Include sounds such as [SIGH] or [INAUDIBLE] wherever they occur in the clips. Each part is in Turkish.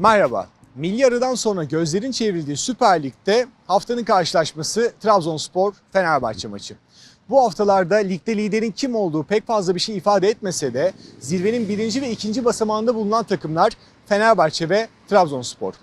Merhaba. Milli aradan sonra gözlerin çevrildiği Süper Lig'de haftanın karşılaşması Trabzonspor Fenerbahçe maçı. Bu haftalarda ligde liderin kim olduğu pek fazla bir şey ifade etmese de zirvenin birinci ve ikinci basamağında bulunan takımlar Fenerbahçe ve Trabzonspor.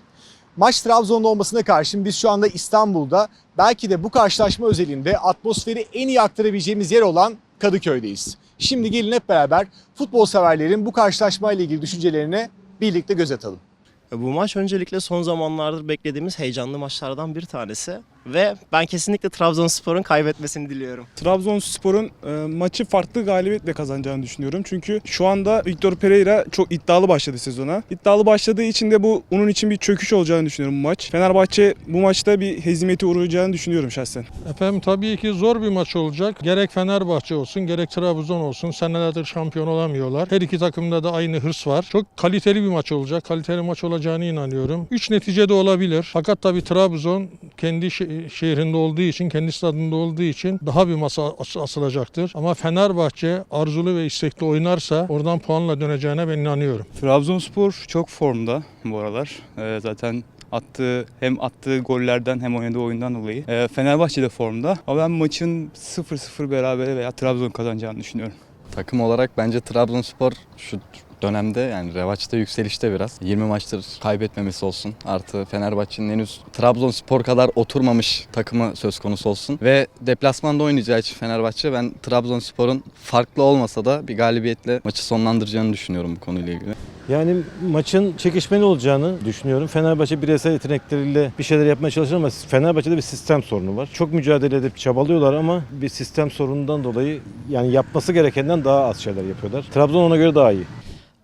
Maç Trabzon'da olmasına karşın biz şu anda İstanbul'da belki de bu karşılaşma özelinde atmosferi en iyi aktarabileceğimiz yer olan Kadıköy'deyiz. Şimdi gelin hep beraber futbol severlerin bu karşılaşmayla ilgili düşüncelerine birlikte göz atalım. Bu maç öncelikle son zamanlardır beklediğimiz heyecanlı maçlardan bir tanesi. Ve ben kesinlikle Trabzonspor'un kaybetmesini diliyorum. Trabzonspor'un e, maçı farklı galibiyetle kazanacağını düşünüyorum. Çünkü şu anda Victor Pereira çok iddialı başladı sezona. İddialı başladığı için de bu onun için bir çöküş olacağını düşünüyorum bu maç. Fenerbahçe bu maçta bir hezimete uğrayacağını düşünüyorum şahsen. Efendim tabii ki zor bir maç olacak. Gerek Fenerbahçe olsun gerek Trabzon olsun. Senelerdir şampiyon olamıyorlar. Her iki takımda da aynı hırs var. Çok kaliteli bir maç olacak. Kaliteli maç olacağına inanıyorum. 3 netice de olabilir. Fakat tabii Trabzon kendi şe- şehrinde olduğu için, kendi stadında olduğu için daha bir masa as- asılacaktır. Ama Fenerbahçe arzulu ve istekli oynarsa oradan puanla döneceğine ben inanıyorum. Trabzonspor çok formda bu aralar. Ee, zaten attığı hem attığı gollerden hem oynadığı oyundan dolayı. Ee, Fenerbahçe de formda. Ama ben maçın 0-0 berabere veya Trabzon kazanacağını düşünüyorum. Takım olarak bence Trabzonspor şu dönemde yani revaçta yükselişte biraz. 20 maçtır kaybetmemesi olsun. Artı Fenerbahçe'nin henüz Trabzonspor kadar oturmamış takımı söz konusu olsun. Ve deplasmanda oynayacağı için Fenerbahçe ben Trabzonspor'un farklı olmasa da bir galibiyetle maçı sonlandıracağını düşünüyorum bu konuyla ilgili. Yani maçın çekişmeli olacağını düşünüyorum. Fenerbahçe bireysel yetenekleriyle bir şeyler yapmaya çalışır ama Fenerbahçe'de bir sistem sorunu var. Çok mücadele edip çabalıyorlar ama bir sistem sorunundan dolayı yani yapması gerekenden daha az şeyler yapıyorlar. Trabzon ona göre daha iyi.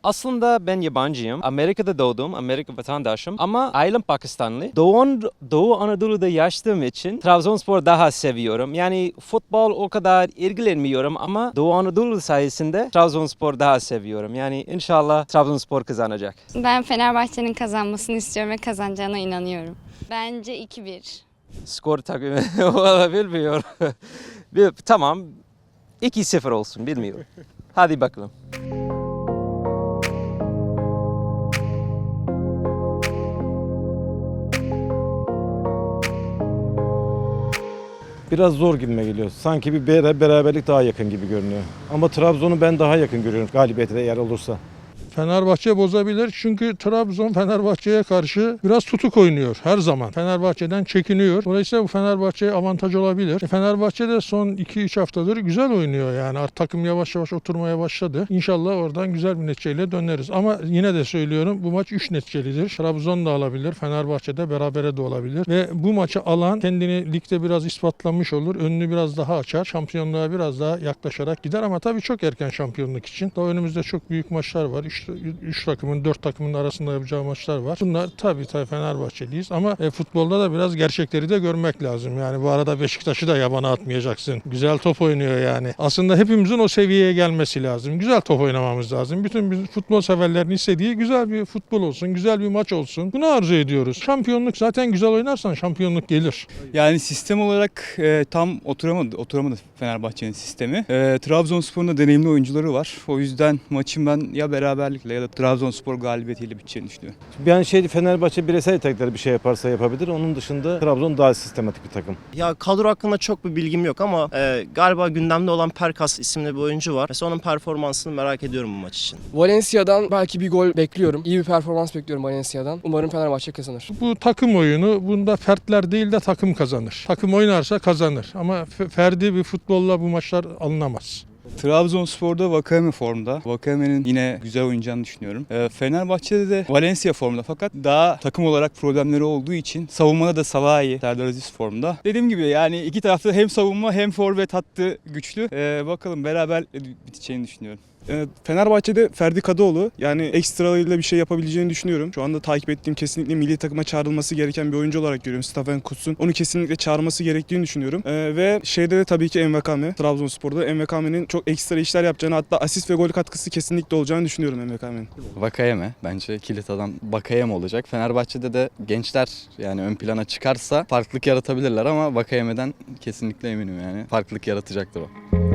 Aslında ben yabancıyım. Amerika'da doğdum, Amerika vatandaşım ama ailem Pakistanlı. Doğu, Doğu Anadolu'da yaşadığım için Trabzonspor daha seviyorum. Yani futbol o kadar ilgilenmiyorum ama Doğu Anadolu sayesinde Trabzonspor daha seviyorum. Yani inşallah Trabzonspor kazanacak. Ben Fenerbahçe'nin kazanmasını istiyorum ve kazanacağına inanıyorum. Bence 2-1. Skor valla [LAUGHS] bilmiyorum. Tamam 2-0 olsun bilmiyorum. Hadi bakalım. Biraz zor gibime geliyor. Sanki bir beraberlik daha yakın gibi görünüyor. Ama Trabzon'u ben daha yakın görüyorum galibiyete de eğer olursa. Fenerbahçe bozabilir çünkü Trabzon Fenerbahçe'ye karşı biraz tutuk oynuyor her zaman. Fenerbahçe'den çekiniyor. Dolayısıyla bu Fenerbahçe'ye avantaj olabilir. E, Fenerbahçe de son 2-3 haftadır güzel oynuyor yani. Artık takım yavaş yavaş oturmaya başladı. İnşallah oradan güzel bir neticeyle döneriz. Ama yine de söylüyorum bu maç 3 neticelidir. Trabzon da alabilir. Fenerbahçe de berabere de olabilir. Ve bu maçı alan kendini ligde biraz ispatlamış olur. Önünü biraz daha açar. Şampiyonluğa biraz daha yaklaşarak gider ama tabii çok erken şampiyonluk için. Daha önümüzde çok büyük maçlar var. 3 takımın 4 takımın arasında yapacağı maçlar var. Bunlar tabii tabii Fenerbahçeliyiz ama e, futbolda da biraz gerçekleri de görmek lazım. Yani bu arada Beşiktaş'ı da yabana atmayacaksın. Güzel top oynuyor yani. Aslında hepimizin o seviyeye gelmesi lazım. Güzel top oynamamız lazım. Bütün futbol severlerin istediği güzel bir futbol olsun, güzel bir maç olsun. Bunu arzu ediyoruz. Şampiyonluk zaten güzel oynarsan şampiyonluk gelir. Yani sistem olarak e, tam oturamadı, oturamadı Fenerbahçe'nin sistemi. E, Trabzonspor'un da deneyimli oyuncuları var. O yüzden maçın ben ya beraberlikle ya da Trabzonspor galibiyetiyle biteceğini düşünüyorum. Yani şey Fenerbahçe bireysel yetenekleri bir şey yaparsa yapabilir. Onun dışında Trabzon daha sistematik bir takım. Ya kadro hakkında çok bir bilgim yok ama e, galiba gündemde olan Perkas isimli bir oyuncu var. Mesela onun performansını merak ediyorum bu maç için. Valencia'dan belki bir gol bekliyorum. İyi bir performans bekliyorum Valencia'dan. Umarım Fenerbahçe kazanır. Bu takım oyunu. Bunda fertler değil de takım kazanır. Takım oynarsa kazanır. Ama fe- ferdi bir futbolla bu maçlar alınamaz. Trabzonspor'da Vakame formda. Vakame'nin yine güzel oynayacağını düşünüyorum. Ee, Fenerbahçe'de de Valencia formda fakat daha takım olarak problemleri olduğu için savunmada da Salahi, Serdar Aziz formda. Dediğim gibi yani iki tarafta hem savunma hem forvet hattı güçlü. Ee, bakalım beraber biteceğini düşünüyorum. E, Fenerbahçe'de Ferdi Kadıoğlu yani ekstralarıyla bir şey yapabileceğini düşünüyorum. Şu anda takip ettiğim kesinlikle milli takıma çağrılması gereken bir oyuncu olarak görüyorum. Stafen Kutz'un. Onu kesinlikle çağırması gerektiğini düşünüyorum. E, ve şeyde de tabii ki Envakame. Trabzonspor'da Envakame'nin çok ekstra işler yapacağını hatta asist ve gol katkısı kesinlikle olacağını düşünüyorum Envakame'nin. Vakayeme bence kilit adam Vakayeme olacak. Fenerbahçe'de de gençler yani ön plana çıkarsa farklılık yaratabilirler ama Vakayeme'den kesinlikle eminim yani farklılık yaratacaktır o.